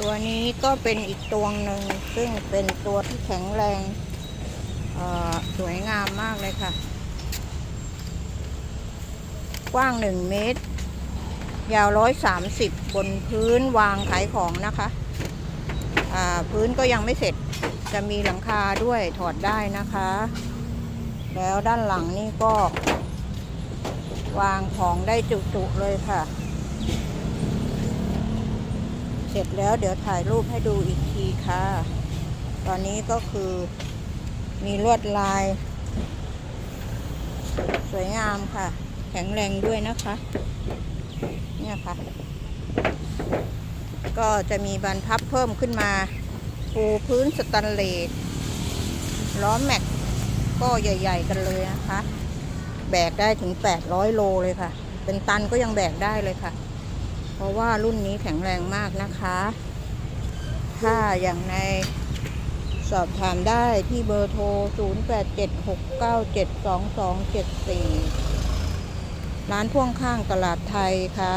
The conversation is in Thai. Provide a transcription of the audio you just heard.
ตัวนี้ก็เป็นอีกตัวหนึ่งซึ่งเป็นตัวที่แข็งแรงสวยงามมากเลยค่ะ กว้าง1เมตร ยาว130บบนพื้นวางขายของนะคะพื้นก็ยังไม่เสร็จจะมีหลังคาด้วยถอดได้นะคะ แล้วด้านหลังนี่ก็ วางของได้จุๆเลยค่ะ เสร็จแล้วเดี๋ยวถ่ายรูปให้ดูอีกทีค่ะ ตอนนี้ก็คือมีลวดลาย สวยงามค่ะ แข็งแรงด้วยนะคะ เนี่ยค่ะ ก็จะมีบรรพับเพิ่มขึ้นมา ปูพื้นสแตนเลสล้อแม็กก็ใหญ่ ๆ กันเลยนะคะ แบกได้ถึง 800 โลเลยค่ะ เป็นตันก็ยังแบกได้เลยค่ะ ราะว่ารุ่นนี้แข็งแรงมากนะคะ ถ้าอย่างในสอบถามได้ที่เบอร์โทร 0876972274 ร้านพ่วงข้างตลาดไทยค่ะ